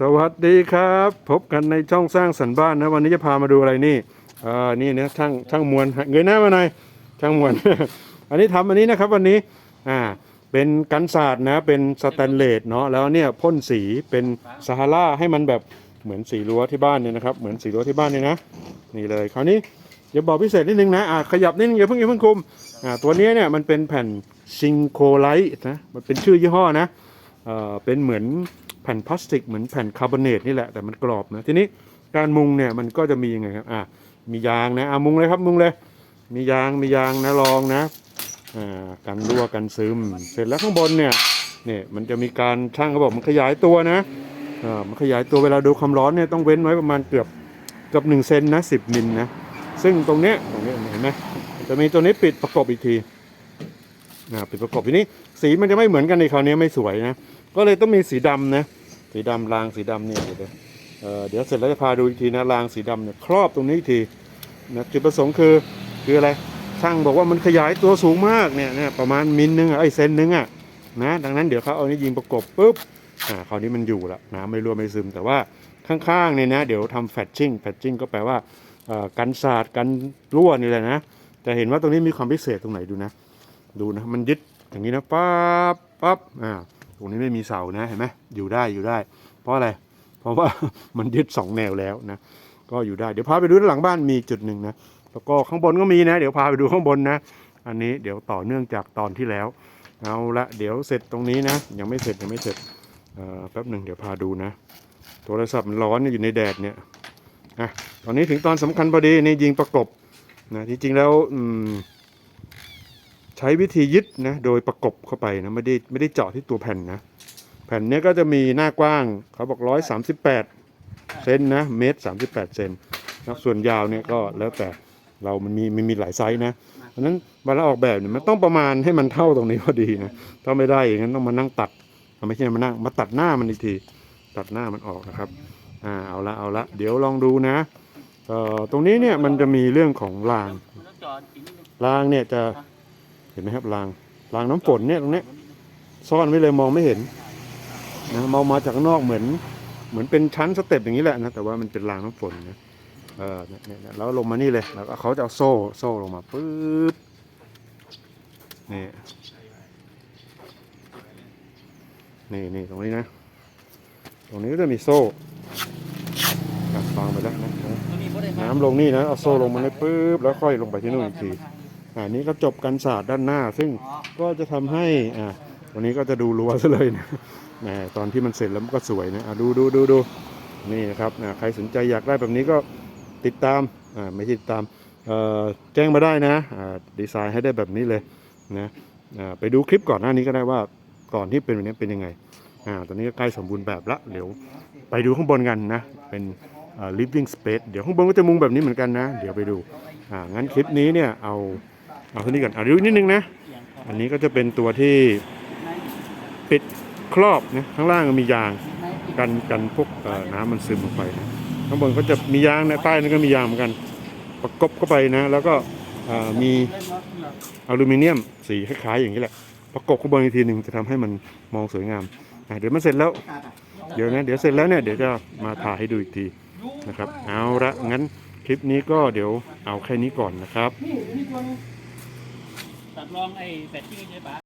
สวัสดีครับ พบกันในช่องสร้างสรรค์บ้านนะวันนี้จะพามาดูอะไรนี่อ่านี่นะช่างช่างมวลเงยหน้ามาหน่อยช่างมวล อันนี้ทำอันนี้นะครับวันนี้อ่าเป็นกันศาสตร์นะเป็นสแตนเลสเนาะแล้วเนี่ยพ่นสีเป็นซาฮาราให้มันแบบเหมือนสีรั้วที่บ้านเนี่ยนะครับเหมือนสีรั้วที่บ้านเนี่ยนะนี่เลยคราวนี้เดี๋ยวบอกพิเศษนิดนึงนะอ่าขยับนิดนึงอย่าเพิ่งอย่าเพิ่งคุมอ่าตัวนี้เนี่ยมันเป็นแผ่นซิงโคไลท์นะมันเป็นชื่อยี่ห้อนะเอ่อเป็นเหมือน แผ่นพลาสติกเหมือนแผ่นคาร์บอเนตนี่แหละแต่มันกรอบนะทีนี้การมุงเนี่ยมันก็จะมียังไงครับอะมียางนะอะมุงเลยครับมุงเลย มียางมียางนะรองนะอ่ากันรั่วกันซึม เสร็จแล้วข้างบนเนี่ยเนี่ยมันจะมีการช่างเขาบอกมันขยายตัวนะอ่ามันขยายตัวเวลาดูความร้อนเนี่ยต้องเว้นไว้ประมาณเกือบเกือบหนึ่งเซนนะสิบมิลนะซึ่งตรงเนี้ยตรงเนี้ยเห็นไหมจะมีตัวนี้ปิดประกบอีกทีอ่าปิดประกบทีนี้สีมันจะไม่เหมือนกันในคราวนี้ไม่สวยนะ ก็เลยต้องมีสีดำนะ สีดำรางสีดำเนี่ยเดี๋ยวเดี๋ยวเดี๋ยวเสร็จแล้วจะพาดูอีกทีนะรางสีดำเนี่ยครอบตรงนี้อีกทีนะจุดประสงค์คือคืออะไรช่างบอกว่ามันขยายตัวสูงมากเนี่ยเนี่ยประมาณมิลนึงอะไอ้เซนนึงอะนะดังนั้นเดี๋ยวเขาเอานี่ยิงประกบปุ๊บอ่าคราวนี้มันอยู่ละน้ำไม่รั่วไม่ซึม แต่ว่าข้างๆเนี่ยนะเดี๋ยวทำแฟตชิ่งแฟตชิ่งก็แปลว่าอ่อกันสาดกันรั่วนี่แหละนะแต่เห็นว่าตรงนี้มีความพิเศษตรงไหนดูนะ ดูนะมันยึดอย่างนี้นะปั๊บปั๊บอ่า ตรงนี้ไม่มีเสานะเห็นไหมอยู่ได้อยู่ได้ เพราะอะไร เพราะว่ามันยึดสองแนวแล้วนะก็อยู่ได้เดี๋ยวพาไปดูด้านหลังบ้านมีจุดหนึ่งนะแล้วก็ข้างบนก็มีนะ เดี๋ยวพาไปดูข้างบนนะ อันนี้เดี๋ยวต่อเนื่องจากตอนที่แล้ว เอาละเดี๋ยวเสร็จตรงนี้นะ ยังไม่เสร็จยังไม่เสร็จอ่อแป๊บหนึ่งเดี๋ยวพาดูนะ โทรศัพท์มันร้อนอยู่ในแดดเนี่ยอะตอนนี้ถึงตอนสำคัญพอดีนี่ยิงประกบนะที่จริงแล้วอืม ใช้วิธียึดนะโดยประกบเข้าไปนะไม่ได้ไม่ได้เจาะที่ตัวแผ่นนะ แผ่นนี้ก็จะมีหน้ากว้างเขาบอกร้อยสามสิบแปดเซนนะเมตรสามสิบแปดเซนนะส่วนยาวเนี่ยก็แล้วแต่เรามันมีมันมีหลายไซส์นะเพราะนั้นเวลาออกแบบเนี่ยมันต้องประมาณให้มันเท่าตรงนี้พอดีนะถ้าไม่ได้อย่างนั้นต้องมานั่งตัดไม่ใช่มานั่งมาตัดหน้ามันอีกทีตัดหน้ามันออกนะครับอ่าเอาละเอาละเดี๋ยวลองดูนะเอ่อตรงนี้เนี่ยมันจะมีเรื่องของรางรางเนี่ยจะ ห็นไหมครับรางรางน้ำฝนเนี่ยตรงนี้ซ่อนไว้เลยมองไม่เห็นนะมองมาจากนอกเหมือน เหมือนเป็นชั้นสเต็ปอย่างนี้แหละนะแต่ว่ามันเป็นรางน้ำฝนนะเออเนี่ยแล้วลงมานี่เลยแล้วก็เขาจะเอาโซ่โซ่ลงมาปึ๊บนี่นี่นี่ตรงนี้นะ ตรงนี้ก็จะมีโซ่ฟังไปแล้วนะน้ำลงนี่นะเอาโซ่ลงมาเลยปึ๊บแล้วค่อยลงไปที่นู่นอีกที อ่านี้ก็จบกันศาสตร์ด้านหน้า ซึ่งก็จะทำให้อ่าวันนี้ก็จะดูรัวซะเลยนะแหมตอนที่มันเสร็จแล้วมันก็สวยนะอะดูดูดูดูนี่นะครับอ่าใครสนใจอยากได้แบบนี้ก็ติดตามอ่าไม่ใช่ติดตามเอ่อแจ้งมาได้นะอ่าดีไซน์ให้ได้แบบนี้เลยนะอ่าไปดูคลิปก่อนหน้านี้ก็ได้ว่าก่อนที่เป็นแบบนี้เป็นยังไงอ่าตอนนี้ก็ใกล้สมบูรณ์แบบละเดี๋ยวไปดูข้างบนกันนะ เป็นอ่า living space เดี๋ยวข้างบนก็จะมุงแบบนี้เหมือนกันนะ เดี๋ยวไปดูอ่างั้นคลิปนี้เนี่ยเอา เอาเท่นี้ก่อนอ่าดูนิดนึงนะ อันนี้ก็จะเป็นตัวที่ปิดครอบนะข้างล่างมียางกันกันพวกน้ำมันซึมลงไปนะข้างบนก็จะมียางนะใต้นั้นก็มียางเหมือนกัน ประกบเข้าไปนะ แล้วก็มีอลูมิเนียมสีคล้ายๆอย่างนี้แหละ ประกบข้างบนอีกทีหนึ่งจะทำให้มันมองสวยงามเดี๋ยวมันเสร็จแล้ว เดี๋ยวนะเดี๋ยวเสร็จแล้วเนี่ยเดี๋ยวจะมาถ่ายให้ดูอีกทีนะครับ เอาละงั้นคลิปนี้ก็เดี๋ยวเอาแค่นี้ก่อนนะครับ ลองไอ้แบตที่ใช่ปะ